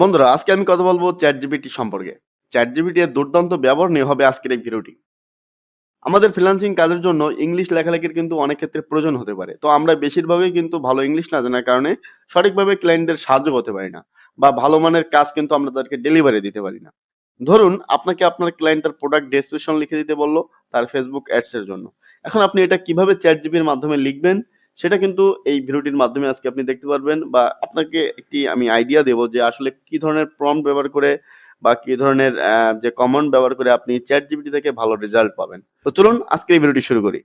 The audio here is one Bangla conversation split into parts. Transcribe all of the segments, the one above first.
বন্ধুরা, আজকে আমি কথা বলব চ্যাট জিবিটি সম্পর্কে। চ্যাট জিবিটি এর দুর্দান্ত ব্যবহার নিয়ে হবে আজকের এই ভিডিওটি। আমাদের ফ্রিল্যান্সিং কাজের জন্য ইংলিশ লেখালেখির কিন্তু অনেক ক্ষেত্রে প্রয়োজন হতে পারে। তো আমরা বেশিরভাগই কিন্তু ভালো ইংলিশ না জানার কারণে সঠিকভাবে ক্লায়েন্টদের সাহায্য করতে পারি না বা ভালো মানের কাজ কিন্তু আমরা তাদেরকে ডেলিভারি দিতে পারি না। ধরুন, আপনাকে আপনার ক্লায়েন্ট ক্লায়েন্টের প্রোডাক্ট ডেসক্রিপশন লিখে দিতে বলল তার ফেসবুক অ্যাডস এর জন্য। এখন আপনি এটা কীভাবে চ্যাট জিবির মাধ্যমে লিখবেন? সেটা কিন্তু এই ভিডিওটির মাধ্যমে আজকে আপনি দেখতে পারবেন বা আপনাকে একটি আমি আইডিয়া দেবো যে আসলে কি ধরনের প্রম্পট ব্যবহার করে বা কি ধরনের যে কমন ব্যবহার করে আপনি চ্যাট জিবিটি থেকে ভালো রেজাল্ট পাবেন। তো চলুন আজকে এই ভিডিওটি শুরু করি।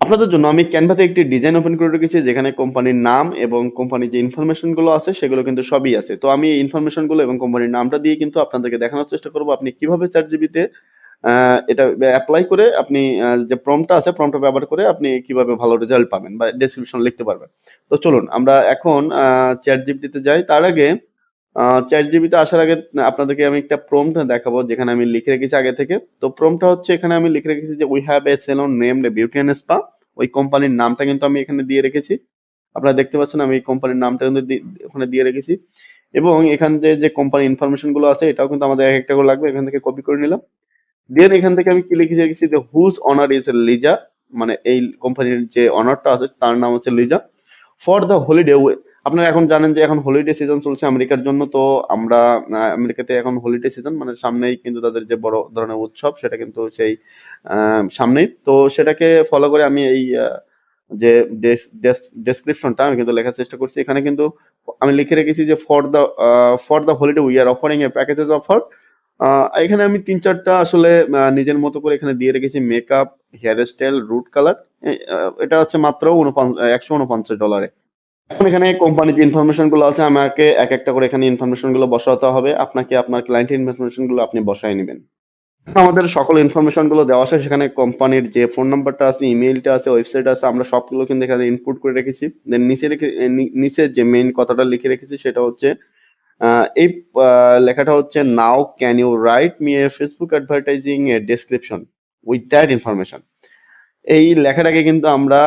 আপনাদের জন্য আমি ক্যানভাতে একটি ডিজাইন ওপেন করে রেখেছি, যেখানে কোম্পানির নাম এবং কোম্পানির যে ইনফরমেশনগুলো আছে, সেগুলো কিন্তু সবই আছে। তো আমি এই ইনফরমেশনগুলো এবং কোম্পানির নামটা দিয়ে কিন্তু আপনাদেরকে দেখানোর চেষ্টা করব আপনি কীভাবে চ্যাট জিবিতে এটা অ্যাপ্লাই করে আপনি যে প্রমটা আছে প্রমটা ব্যবহার করে আপনি কীভাবে ভালো রেজাল্ট পাবেন বা ডেসক্রিপশন লিখতে পারবেন। তো চলুন, আমরা এখন চ্যাট জিবিটিতে যাই। তার আগে চ্যাট জিবিতে আসার আগে আপনাদেরকে আমি একটা প্রম্পট দেখাবো, যেখানে আমি লিখে রেখেছি আগে থেকে। তো প্রম্পটটা হচ্ছে, এখানে আমি লিখে রেখেছি যে we have a salon name beauty and spa ওই কোম্পানির নামটা কিন্তু আমি এখানে দিয়ে রেখেছি। আপনারা দেখতে পাচ্ছেন, আমি এই কোম্পানির নামটা কিন্তু ওখানে দিয়ে রেখেছি। এবং এখান যে যে কোম্পানি ইনফরমেশনগুলো আছে, এটাও কিন্তু আমাদের এক একটা করে লাগবে। এখান থেকে কপি করে নিলাম। দেন এখান থেকে আমি কি লিখে রেখেছি যে হুজ অনার ইজ লিজা মানে এই কোম্পানির যে অনারটা আছে, তার নাম হচ্ছে লিজা ফর দ্য হলিডে আপনারা এখন জানেন যে এখন হলিডে সিজন চলছে আমেরিকার জন্য, তো আমরা আমেরিকাতে এখন হলিডে সিজন মানে সামনেই কিন্তু তাদের যে বড় ধরনের উৎসব, সেটা কিন্তু সেই সামনেই। তো সেটাকে ফলো করে আমি এই যে ডেসক্রিপশনটা আমি কিন্তু লেখার চেষ্টা করছি। এখানে কিন্তু আমি লিখে রেখেছি যে for the for the holiday we are offering a packages offer এখানে আমি তিন চারটা আসলে নিজের মতো করে এখানে দিয়ে রেখেছি makeup hair style root colour এটা হচ্ছে মাত্র একশো উনপঞ্চাশ ডলারে এখন এখানে কোম্পানির যে ইনফরমেশনগুলো আছে, আমাকে এক একটা করে এখানে ইনফরমেশনগুলো বসাতে হবে। আপনাকে আপনার ক্লায়েন্টের ইনফরমেশনগুলো আপনি বসায় নেবেন। আমাদের সকল ইনফরমেশনগুলো দেওয়া আছে। সেখানে কোম্পানির যে ফোন নাম্বারটা আছে ইমেইলটা আছে ওয়েবসাইট আছে, আমরা সবগুলো কিন্তু এখানে ইনপুট করে রেখেছি। দেন নিচে রেখে নিচে যে মেইন কথাটা লিখে রেখেছি, সেটা হচ্ছে এই লেখাটা হচ্ছে now can you write me a Facebook advertising a description with that information এই লেখাটাকে কিন্তু আমরা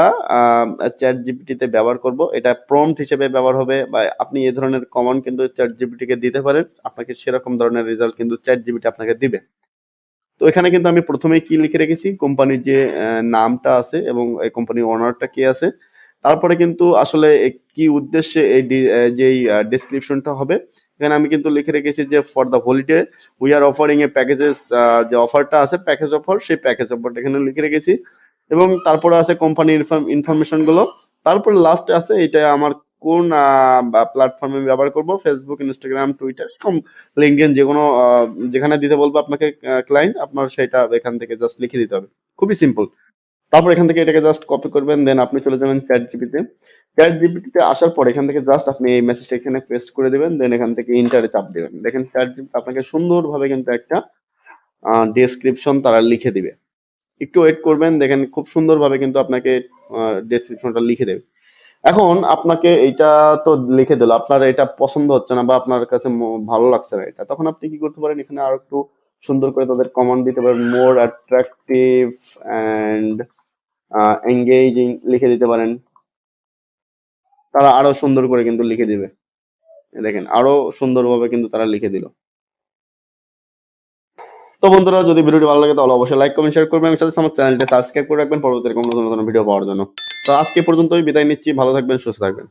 চ্যাট জিপিটিতে ব্যবহার করব। এটা প্রম্পট হিসেবে ব্যবহার হবে বা আপনি এই ধরনের কমন কিন্তু চ্যাট জিপিটিকে দিতে পারেন। আপনাকে সেরকম ধরনের রেজাল্ট কিন্তু চ্যাট জিপিটি আপনাকে দিবে। তো এখানে কিন্তু আমি প্রথমেই কি লিখে রেখেছি? কোম্পানির যে নামটা আছে এবং এই কোম্পানির ওনারটা কি আছে? তারপরে কিন্তু আসলে কি উদ্দেশ্যে এই যেই ডেসক্রিপশনটা হবে, এখানে আমি কিন্তু লিখে রেখেছি যে for the holiday we are offering a packages যে অফারটা আছে প্যাকেজ অফার সেই প্যাকেজ অফারটা এখানে লিখে রেখেছি। এবং তারপরে আছে কোম্পানি ইনফরমেশনগুলো তারপরে লাস্টে আছে, এটা আমার কোন প্ল্যাটফর্মে ব্যবহার করব ফেসবুক ইনস্টাগ্রাম টুইটার লিঙ্কডিন যে কোনো যেখানে দিতে বলব আপনাকে ক্লায়েন্ট আপনার সেটা এখান থেকে জাস্ট লিখে দিতে হবে। খুবই সিম্পল তারপর এখান থেকে এটাকে জাস্ট কপি করবেন দেন আপনি চলে যাবেন চ্যাট জিপিতে চ্যাট জিপিটিতে আসার পর এখান থেকে জাস্ট আপনি এই মেসেজটা এখানে পেস্ট করে দেবেন দেন এখান থেকে ইন্টারে চাপ দেবেন। দেখেন চ্যাট জিপিটি আপনাকে সুন্দরভাবে কিন্তু একটা ডেসক্রিপশন তারা লিখে দিবে। একটু ওয়েট করবেন, দেখেন খুব সুন্দরভাবে কিন্তু আপনাকে ডেসক্রিপশনটা লিখে দেবে। এখন আপনাকে এইটা তো লিখে দিল, আপনার এটা পছন্দ হচ্ছে না বা আপনার কাছে ভালো লাগছে না এটা, তখন আপনি কি করতে পারেন, এখানে আরও একটু সুন্দর করে তাদের কমান্ড দিতে পারেন মোর অ্যাট্রাকটিভ অ্যান্ড এঙ্গেজিং লিখে দিতে পারেন। তারা আরও সুন্দর করে কিন্তু লিখে দিবে। দেখেন, আরও সুন্দরভাবে কিন্তু তারা লিখে দিল। তো বন্ধুরা, যদি ভিডিওটি ভালো লাগে, তাহলে অবশ্যই লাইক কমেন্ট শেয়ার করবেন। এবং সাথে আমার চ্যানেলটি সাবস্ক্রাইব করে রাখবেন। পরবর্তী এরকম নতুন নতুন ভিডিও পাওয়ার জন্য। তো আজকে পর্যন্তই, বিদায় নিচ্ছি। ভালো থাকবেন, সুস্থ থাকবেন।